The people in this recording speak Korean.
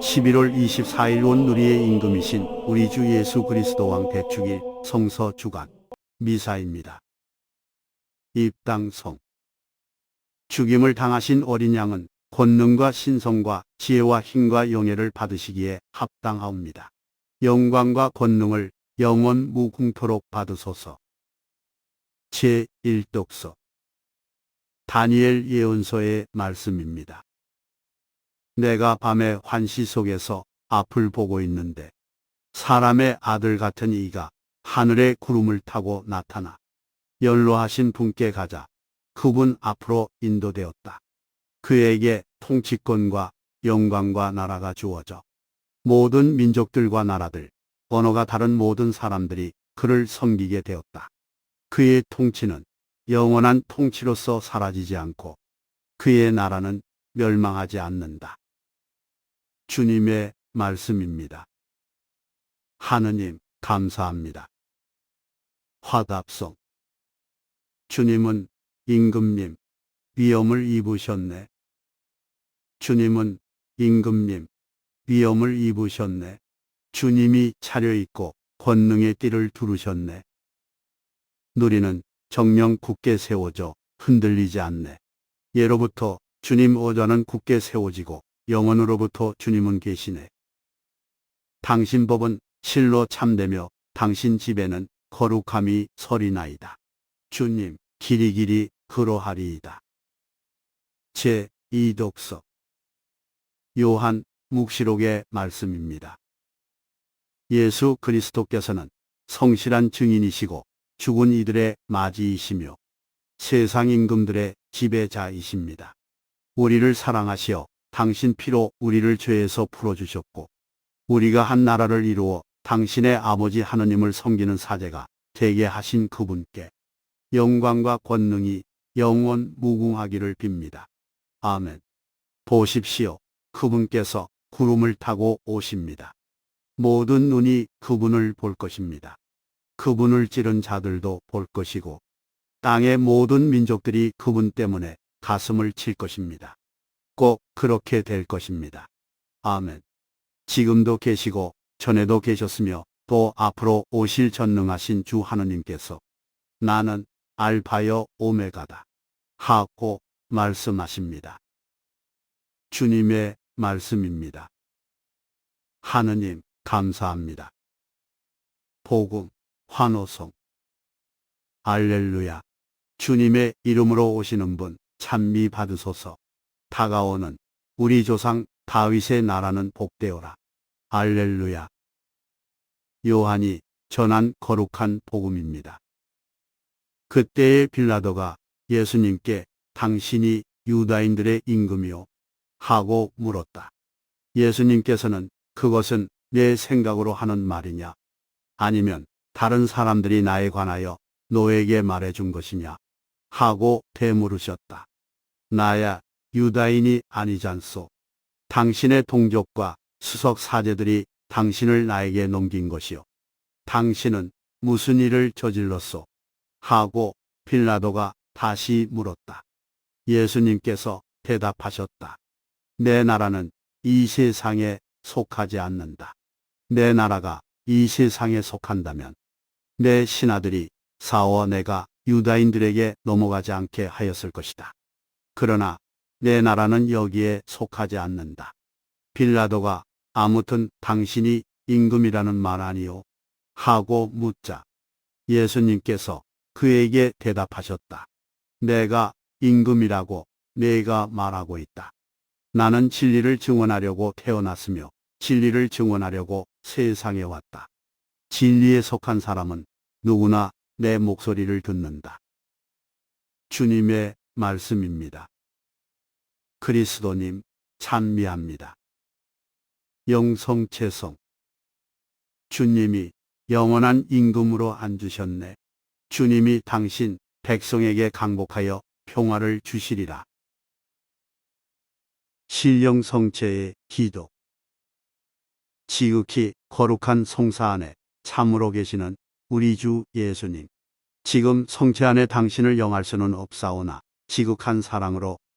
11월 24일 온 누리의 임금이신 우리 주 예수 그리스도 왕 대축일 성서 주간 미사입니다. 입당성 죽임을 당하신 어린 양은 권능과 신성과 지혜와 힘과 영예를 받으시기에 합당하옵니다. 영광과 권능을 영원 무궁토록 받으소서. 제1독서 다니엘 예언서의 말씀입니다. 내가 밤에 환시 속에서 앞을 보고 있는데 사람의 아들 같은 이가 하늘의 구름을 타고 나타나 연로하신 분께 가자 그분 앞으로 인도되었다. 그에게 통치권과 영광과 나라가 주어져 모든 민족들과 나라들, 언어가 다른 모든 사람들이 그를 섬기게 되었다. 그의 통치는 영원한 통치로서 사라지지 않고 그의 나라는 멸망하지 않는다. 주님의 말씀입니다. 하느님, 감사합니다. 화답성. 주님은 임금님, 위험을 입으셨네. 주님은 임금님, 위험을 입으셨네. 주님이 차려입고 권능의 띠를 두르셨네. 누리는 정령 굳게 세워져 흔들리지 않네. 예로부터 주님 오자는 굳게 세워지고 영원으로부터 주님은 계시네. 당신 법은 실로 참되며 당신 집에는 거룩함이 서리나이다. 주님, 길이 길이 그로하리이다. 제 2독서 요한 묵시록의 말씀입니다. 예수 그리스도께서는 성실한 증인이시고 죽은 이들의 맞이이시며 세상 임금들의 지배자이십니다. 우리를 사랑하시어 당신 피로 우리를 죄에서 풀어주셨고 우리가 한 나라를 이루어 당신의 아버지 하느님을 섬기는 사제가 되게 하신 그분께 영광과 권능이 영원 무궁하기를 빕니다. 아멘. 보십시오. 그분께서 구름을 타고 오십니다. 모든 눈이 그분을 볼 것입니다. 그분을 찌른 자들도 볼 것이고 땅의 모든 민족들이 그분 때문에 가슴을 칠 것입니다. 꼭 그렇게 될 것입니다. 아멘. 지금도 계시고 전에도 계셨으며 또 앞으로 오실 전능하신 주 하느님께서 나는 알파여 오메가다. 하고 말씀하십니다. 주님의 말씀입니다. 하느님, 감사합니다. 복음, 환호성. 알렐루야. 주님의 이름으로 오시는 분, 찬미 받으소서. 다가오는 우리 조상 다윗의 나라는 복되어라. 알렐루야. 요한이 전한 거룩한 복음입니다. 그때의 빌라도가 예수님께 당신이 유다인들의 임금이요 하고 물었다. 예수님께서는 그것은 내 생각으로 하는 말이냐? 아니면 다른 사람들이 나에 관하여 너에게 말해준 것이냐? 하고 되물으셨다. 나야 유다인이 아니잖소. 당신의 동족과 수석 사제들이 당신을 나에게 넘긴 것이요. 당신은 무슨 일을 저질렀소? 하고 빌라도가 다시 물었다. 예수님께서 대답하셨다. 내 나라는 이 세상에 속하지 않는다. 내 나라가 이 세상에 속한다면 내 신하들이 싸워 내가 유다인들에게 넘어가지 않게 하였을 것이다. 그러나 내 나라는 여기에 속하지 않는다. 빌라도가 아무튼 당신이 임금이라는 말 아니요? 하고 묻자 예수님께서 그에게 대답하셨다. 내가 임금이라고 내가 말하고 있다. 나는 진리를 증언하려고 태어났으며 진리를 증언하려고 세상에 왔다. 진리에 속한 사람은 누구나 내 목소리를 듣는다. 주님의 말씀입니다. 그리스도님 찬미합니다. 영성체성 주님이 영원한 임금으로 앉으셨네. 주님이 당신 백성에게 강복하여 평화를 주시리라. 신령성체의 기도 지극히 거룩한 성사 안에 참으로 계시는 우리 주 예수님. 지금 성체 안에 당신을 영할 수는 없사오나 지극한 사랑으로